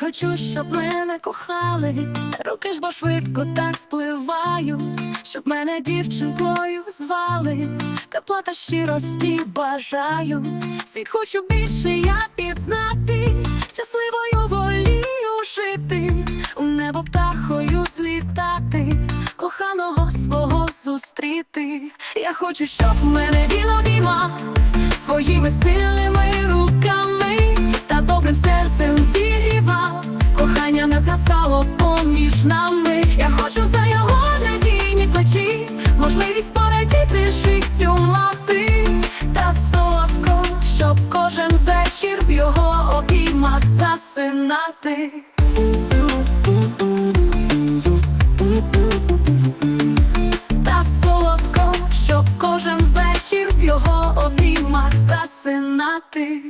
хочу, щоб мене кохали. Роки ж бо швидко так спливають, щоб мене дівчинкою звали. Тепла щирості бажаю. Світ хочу більше я пізнати, щасливою волію жити, у небо птахою злітати, коханого свого зустріти. Я хочу, щоб мене він обіймав своїми сильними згасало поміж нами. Я хочу за його надійні плечі, можливість порадіти життю мати та солодко, щоб кожен вечір в його обіймах засинати. Та солодко, щоб кожен вечір в його обіймах засинати.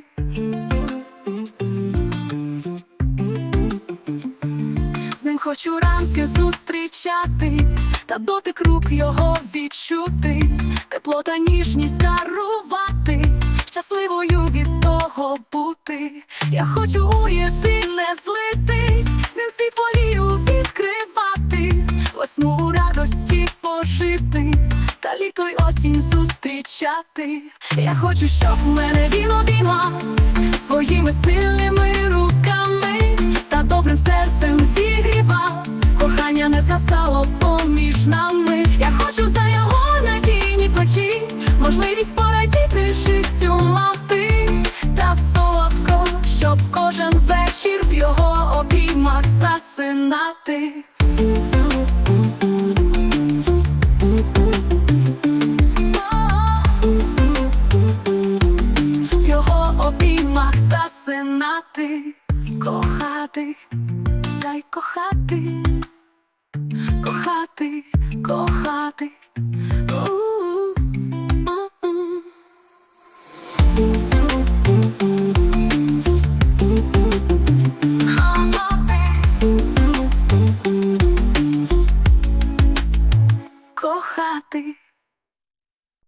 Хочу ранки зустрічати, та дотик рук його відчути, тепло та ніжність дарувати, щасливою від того бути. Я хочу у єдине злитись, з ним світ волію відкривати, весну у радості пожити, та літо й осінь зустрічати. Я хочу, щоб мене він обіймав своїми сильними Не засало поміж нами. Я хочу за його надійні плечі, можливість порадіти життю мати та солодко, щоб кожен вечір в його обіймах засинати. В його обіймах засинати, кохати, зай кохати, кохати. Кохати.